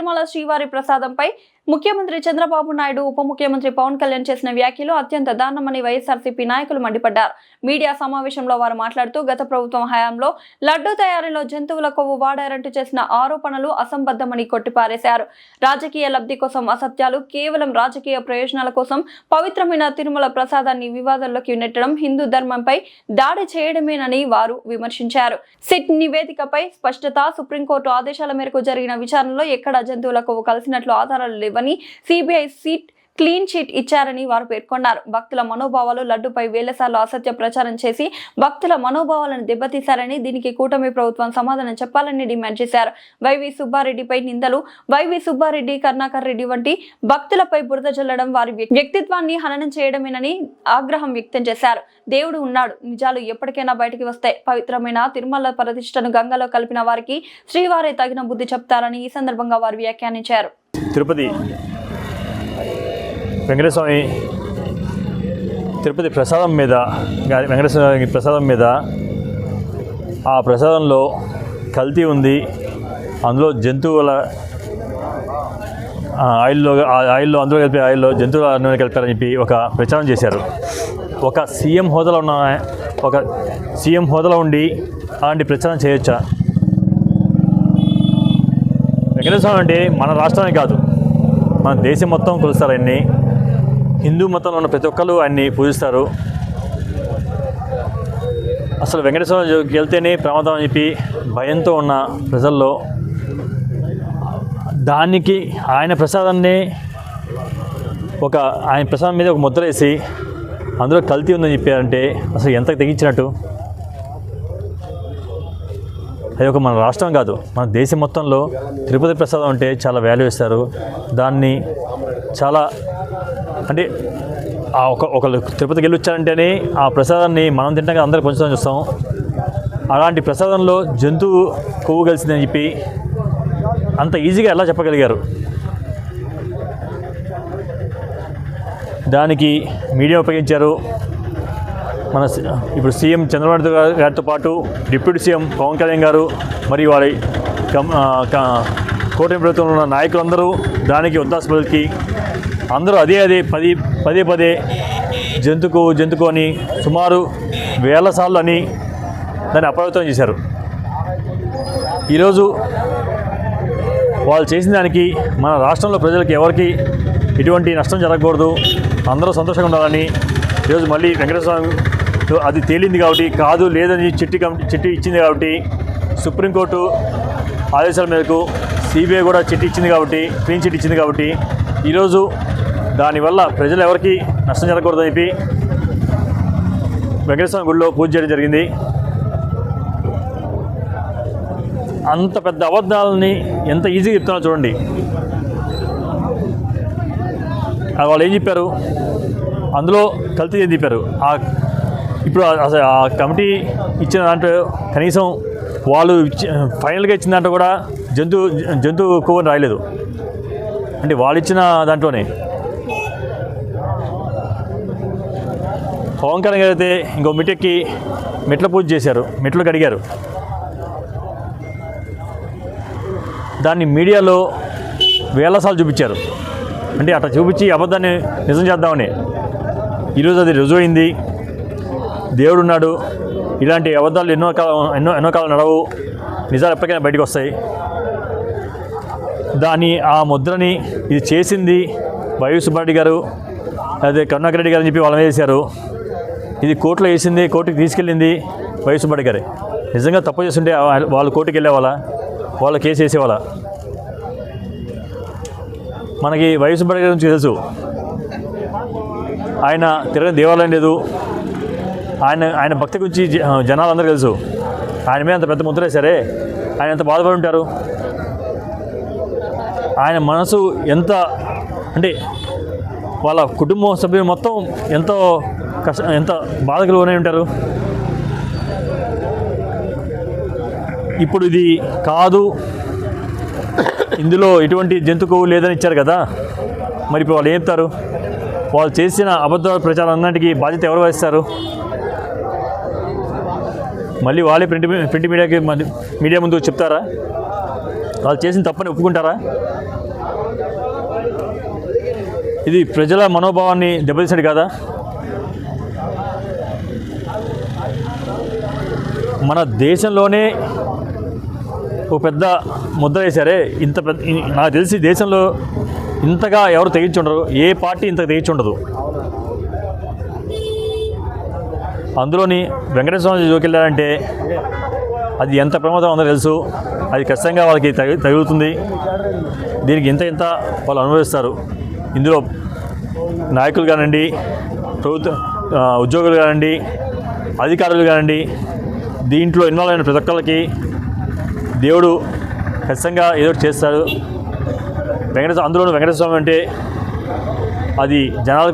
తిరుమల శ్రీవారి ప్రసాదంపై ముఖ్యమంత్రి చంద్రబాబు నాయుడు ఉప ముఖ్యమంత్రి పవన్ కళ్యాణ్ చేసిన వ్యాఖ్యలు అత్యంత దారుణమని వైఎస్ఆర్సీపీ నాయకులు మండిపడ్డారు. మీడియా సమావేశంలో వారు మాట్లాడుతూ గత ప్రభుత్వం హయాంలో లడ్డూ తయారీలో జంతువుల కొవ్వు వాడారంటూ చేసిన ఆరోపణలు అసంబద్ధమని కొట్టిపారేశారు. రాజకీయ లబ్ధి కోసం అసత్యాలు కేవలం రాజకీయ ప్రయోజనాల కోసం పవిత్రమైన తిరుమల ప్రసాదాన్ని వివాదాల్లోకి నెట్టడం హిందూ ధర్మంపై దాడి చేయడమేనని వారు విమర్శించారు. సిట్ నివేదికపై స్పష్టత సుప్రీంకోర్టు ఆదేశాల మేరకు జరిగిన విచారణలో ఎక్కడ జంతువులకు కలిసినట్లు ఆధారాలు లేవని సిబిఐ సీట్ క్లీన్ చిట్ ఇచ్చారని వారు పేర్కొన్నారు. భక్తుల మనోభావాలు లడ్డుపై వేలసార్లు అసత్య ప్రచారం చేసి భక్తుల మనోభావాలను దెబ్బతీశారని దీనికి కూటమి ప్రభుత్వం సమాధానం చెప్పాలని డిమాండ్ చేశారు. వైవి సుబ్బారెడ్డిపై నిందలు వైవి సుబ్బారెడ్డి కరుణాకర్ రెడ్డి వంటి భక్తులపై బురద చల్లడం వారి వ్యక్తిత్వాన్ని హననం చేయడమేనని ఆగ్రహం వ్యక్తం చేశారు. దేవుడు ఉన్నాడు నిజాలు ఎప్పటికైనా బయటికి వస్తాయి. పవిత్రమైన తిరుమల ప్రతిష్టను గంగలో కలిపిన వారికి శ్రీవారే తగిన బుద్ధి చెప్తారని ఈ సందర్భంగా వారు వ్యాఖ్యానించారు. తిరుపతి వెంకటేశ్వర తిరుపతి ప్రసాదం మీద వెంకటేశ్వర ప్రసాదం మీద ఆ ప్రసాదంలో కల్తీ ఉంది. అందులో జంతువుల ఆయిల్లో ఆ ఆయిల్లో అందులో కలిపే ఆయిల్లో జంతువుల నూనె కలిపారని చెప్పి ఒక ప్రచారం చేశారు. ఒక సీఎం హోదాలో ఉన్న ఒక సీఎం హోదాలో ఉండి అలాంటి ప్రచారం చేయొచ్చా? వెంకటేశ్వర అంటే మన రాష్ట్రానికి కాదు. మన దేశం మొత్తం కొలుస్తారు ఆయన్ని హిందూ మతంలో ఉన్న ప్రతి ఒక్కరు ఆయన్ని పూజిస్తారు. అసలు వెంకటేశ్వర వెళ్తేనే ప్రమాదం అని చెప్పి భయంతో ఉన్న ప్రజల్లో దానికి ఆయన ప్రసాదాన్ని ఒక ఆయన ప్రసాదం మీద ఒక ముద్ర వేసి అందులో కల్తీ ఉందని చెప్పారంటే అసలు ఎంత తెగించినట్టు. అది ఒక మన రాష్ట్రం కాదు మన దేశం మొత్తంలో తిరుపతి ప్రసాదం అంటే చాలా వాల్యూ ఇస్తారు. దాన్ని చాలా అంటే ఆ ఒక ఒకళ్ళు తిరుపతికి వెళ్ళి వచ్చారంటేనే ఆ ప్రసాదాన్ని మనం తింటాక అందరూ పంచుతామని చూస్తాం. అలాంటి ప్రసాదంలో జంతువు కొవ్వు కలిసిందని చెప్పి అంత ఈజీగా ఎలా చెప్పగలిగారు? దానికి మీడియా ఉపయోగించారు. మన ఇప్పుడు సీఎం చంద్రబాబు గారి- గారితో పాటు డిప్యూటీ సీఎం పవన్ కళ్యాణ్ గారు మరియు వారి కూటమి ప్రభుత్వంలో ఉన్న నాయకులందరూ దానికి ఉద్దాసపదలకి అందరూ అదే అదే పది పదే పదే జంతుకు జంతుకు అని సుమారు వేల సార్లు అని దాన్ని అపవిత్రం చేశారు. ఈరోజు వాళ్ళు చేసిన దానికి మన రాష్ట్రంలో ప్రజలకు ఎవరికి ఎటువంటి నష్టం జరగకూడదు అందరూ సంతోషంగా ఉండాలని ఈరోజు మళ్ళీ వెంకటేశ్వర స్వామి అది తేలింది కాబట్టి కాదు లేదని చిట్టి కమిటీ చిట్టి ఇచ్చింది కాబట్టి సుప్రీంకోర్టు ఆదేశాల మేరకు సిబిఐ కూడా చిట్టి ఇచ్చింది కాబట్టి క్లీన్ చిట్ ఇచ్చింది కాబట్టి ఈరోజు దానివల్ల ప్రజలు ఎవరికి నష్టం జరగకూడదని చెప్పి వెంకటేశ్వర గుడిలో పూజ చేయడం జరిగింది. అంత పెద్ద అబద్ధాలని ఎంత ఈజీగా చెప్తున్నారో చూడండి. ఆ వాళ్ళు ఏం చెప్పారు? అందులో కల్తీ ఏం చెప్పారు? ఆ ఇప్పుడు అసలు ఆ కమిటీ ఇచ్చిన దాంట్లో కనీసం వాళ్ళు ఇచ్చి ఫైనల్గా ఇచ్చిన దాంట్లో కూడా జంతు జంతు కొవ్వని రాయలేదు. అంటే వాళ్ళు ఇచ్చిన దాంట్లోనే. పవన్ కళ్యాణ్ గారు అయితే ఇంకో మెట్టెక్కి మెట్ల పూజ చేశారు మెట్లు కడిగారు. దాన్ని మీడియాలో వేలసార్లు చూపించారు. అంటే అట్లా చూపించి అబద్ధాన్ని నిజం చేద్దామని. ఈరోజు అది రుజువైంది. దేవుడు ఉన్నాడు ఇలాంటి అబద్ధాలు ఎన్నో కాలం ఎన్నో ఎన్నో కాలం నడవు. నిజాలు ఎప్పటికైనా బయటకు వస్తాయి. దాని ఆ ముద్రని ఇది చేసింది వైవి సుబ్బారెడ్డి గారు అదే కరుణాకర్ రెడ్డి గారు అని చెప్పి వాళ్ళ చేశారు ఇది కోర్టులో వేసింది కోర్టుకి తీసుకెళ్ళింది వైవి సుబ్బారెడ్డి గారే. నిజంగా తప్పు చేస్తుంటే వాళ్ళు కోర్టుకి వెళ్ళేవాళ్ళ? వాళ్ళ కేసు వేసేవాళ్ళ? మనకి వైవి సుబ్బారెడ్డి గారి గురించి తెలుసు. ఆయన తిరగని దేవాలయం లేదు. ఆయన ఆయన భక్తి గురించి జ- జనాలందరూ తెలుసు. ఆయన మీద అంత పెద్ద ముద్ర సరే ఆయన ఎంత బాధపడి ఉంటారు? ఆయన మనసు ఎంత అంటే వాళ్ళ కుటుంబ సభ్యులు మొత్తం ఎంతో కష్ట ఎంత బాధకు లోనై ఉంటారు? ఇప్పుడు ఇది కాదు. ఇందులో ఎటువంటి జంతుకు లేదని ఇచ్చారు కదా. మరి ఇప్పుడు వాళ్ళు ఏం చెప్తారు? వాళ్ళు చేసిన అబద్ధ ప్రచారం అన్నింటికి బాధ్యత ఎవరు వహిస్తారు? మళ్ళీ వాళ్ళే ప్రింట్ ప్రింట్ మీడియాకి మీడియా ముందు చెప్తారా? వాళ్ళు చేసిన తప్పని ఒప్పుకుంటారా? ఇది ప్రజల మనోభావాన్ని దెబ్బతీసాడు కదా? మన దేశంలోనే ఒక పెద్ద ముద్ర వేశారే. ఇంత పెద్ద నాకు తెలిసి దేశంలో ఇంతగా ఎవరు తెగించుండరు. ఏ పార్టీ ఇంత తెగించుండదు. అందులోని వెంకటేశ్వర స్వామి జోకెళ్ళారంటే అది ఎంత ప్రమాదం ఉందో తెలుసు. అది ఖచ్చితంగా వాళ్ళకి తగి తగులుతుంది. దీనికి ఇంత ఇంత వాళ్ళు అనుభవిస్తారు. ఇందులో నాయకులు కానివ్వండి ప్రభుత్వ ఉద్యోగులు కానివ్వండి అధికారులు కానివ్వండి దీంట్లో ఇన్వాల్వ్ అయిన ప్రతి ఒక్కరికి దేవుడు ఖచ్చితంగా ఏదో చేస్తాడు వెంకటేశ్వర అందులోనూ వెంకటేశ్వర స్వామి అంటే అది జనాలకు